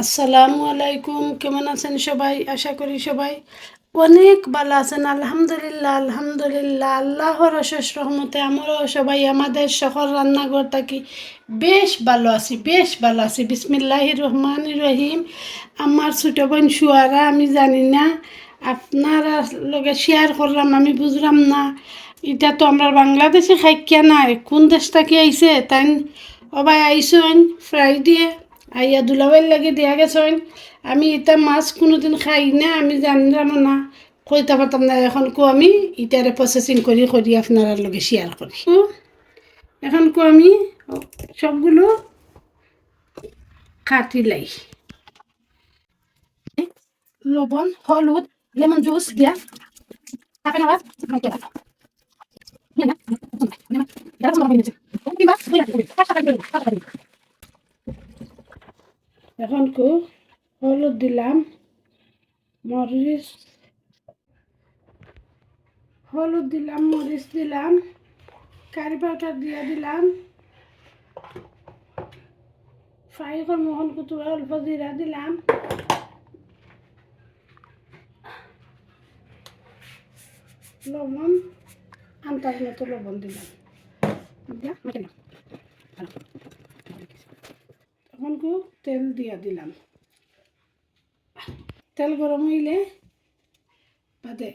আসসালামু আলাইকুম, কেমন আছেন সবাই? আশা করি সবাই অনেক ভালো আছেন। আলহামদুলিল্লাহ আলহামদুলিল্লাহ। আল্লাহর অশেষ রহমতে আমরাও সবাই, আমাদের সকল রান্নাঘর থাকি। বেশ ভালো আছি, বেশ ভালো আছি। বিসমিল্লাহ রহমান রহিম। আমার ছোটো বোন শুয়ারা আমি জানি না। আপনারা লগে শেয়ার করলাম, আমি বুঝলাম না। এটা তো আমরা বাংলাদেশে খাইকিয়া নাই। কোন দেশ থেকে আইসে তাই অবাই আইসন ফ্রাইডে। আইয়া দুলাবাইর লাগে দিয়া গেছেন আমি এটা মাছ কোনোদিন খাই না আমি জানলাম না কইতে পারতাম না এখন কো আমি ইটারে প্রসেসিং করি করি আপনার লগে শেয়ার করি এখন কো আমি সবগুলো কাটি লাই লবণ হলুদ লেমন জুস দিয়া রাখো এখন কো হলুদ দিলাম, মরিচ, হলুদ দিলাম, মরিচ দিলাম, কারি পাউডার দিয়ে দিলাম, ফ্রাই করব মোহন কুতুরা অল্প জিরা দিলাম। লবণ, আন্দাজ মতো লবণ দিলাম। দিয়া কো তেল দিয়া দিলাম। তেল গরম হইলে বাদে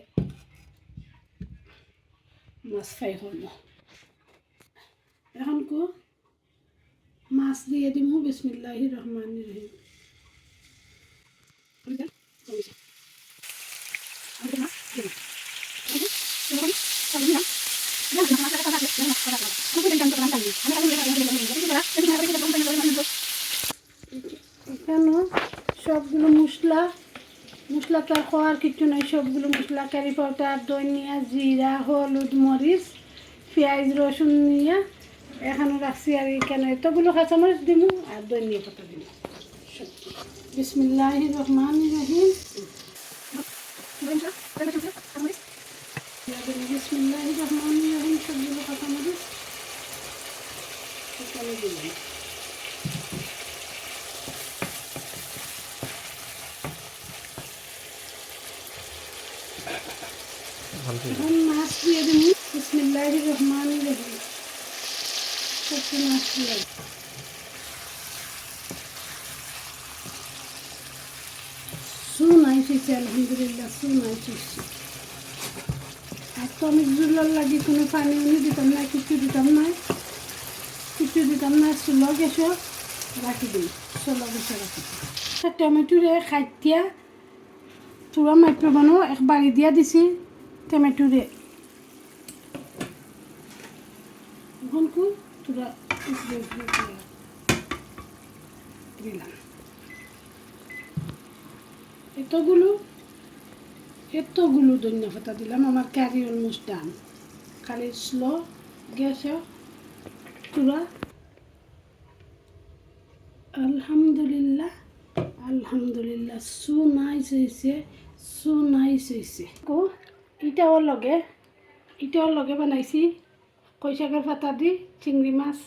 মাছ ফ্রাই করব। এখন কো মাছ দিয়ে দিম বিসমিল্লাহ রহমান রহিম। এখানে সবগুলো মশলা মশলা তো আর খাওয়ার কিছু নাই, সবগুলো মশলা, কারি পাউডার, ধনিয়া, জিরা, হলুদ, মরিচ, পেঁয়াজ, রসুন নিয়ে এখানে রাখছি আর এখানে এতগুলো কাঁচামরিচ দিব আর ধনিয়া পাতা দিব বিসমিল্লাহ রহমান রহিম। বিসমিল্লাহ রহমান রহিম, সবগুলো কাঁচামরিচ। এখানে দিলাম এখন মাছ লাগি, কোনো পানি উনি দিতাম না, কিছু দিতাম না। কিছু দিতাম না চুলো গেছো রাখি দিই চুলো গেছো রাখি টমেটোরে খাইতিয়া। তুরা মাইক্রো বানো এক বাড়ি দিয়া দিছি টমেটোরে এখন কু তুরা উপরে উপরে দিয়া দিলাম। এতগুলো এতগুলো ধনিয়া পাতা দিলাম আমার কারি অলমোস্ট ডান। খালি স্লো গ্যাসে আলহামদুলিল্লাহ আলহামদুলিল্লাহ সু নাইস হয়েছে সু নাইস হয়েছে কো লগে, ইটাও লগে বানাইছি। কইশাকের পাতা দি, চিংড়ি মাছ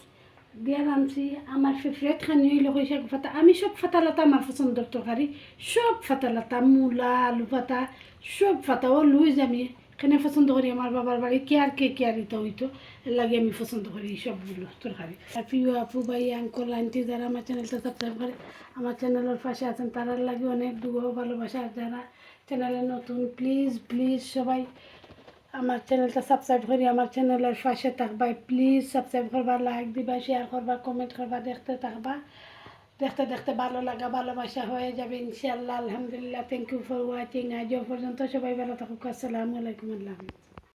দিয়ে রাঁধছি আমার ফেভারেট খানি হইল কইশাক পাতা। আমি সব ফাতা লাতা আমার পছন্দের তরকারি সব ফাতা লাতা মূলা, আলু পাতা সব পাতাও লুই আমি এখানে পছন্দ করি আমার বাবার বাড়ি কেয়ার কে কেয়ার দিতে হইতো, লাগে আমি পছন্দ করি সবগুলো তরকারি। আর প্রিয় আপু, ভাই আঙ্কল আন্টি যারা আমার চ্যানেলটা সাবস্ক্রাইব করে, আমার চ্যানেলের পাশে আছেন, তারার লাগে অনেক দুঃখ ভালোবাসা। যারা চ্যানেলে নতুন প্লিজ প্লিজ সবাই আমার চ্যানেলটা সাবস্ক্রাইব করি আমার চ্যানেলের পাশে থাকবা। প্লিজ সাবস্ক্রাইব করবা লাইক দিবা শেয়ার করবা কমেন্ট করবা, দেখতে থাকবা। দেখতে দেখতে ভালো লাগা, ভালোবাসা হয়ে যাবে ইনশাল্লাহ আলহামদুলিল্লাহ। থ্যাংক ইউ ফর ওয়াচিং আজও পর্যন্ত সবাই ভালো থাকুক। আসসালামু আলাইকুম, আল্লাহ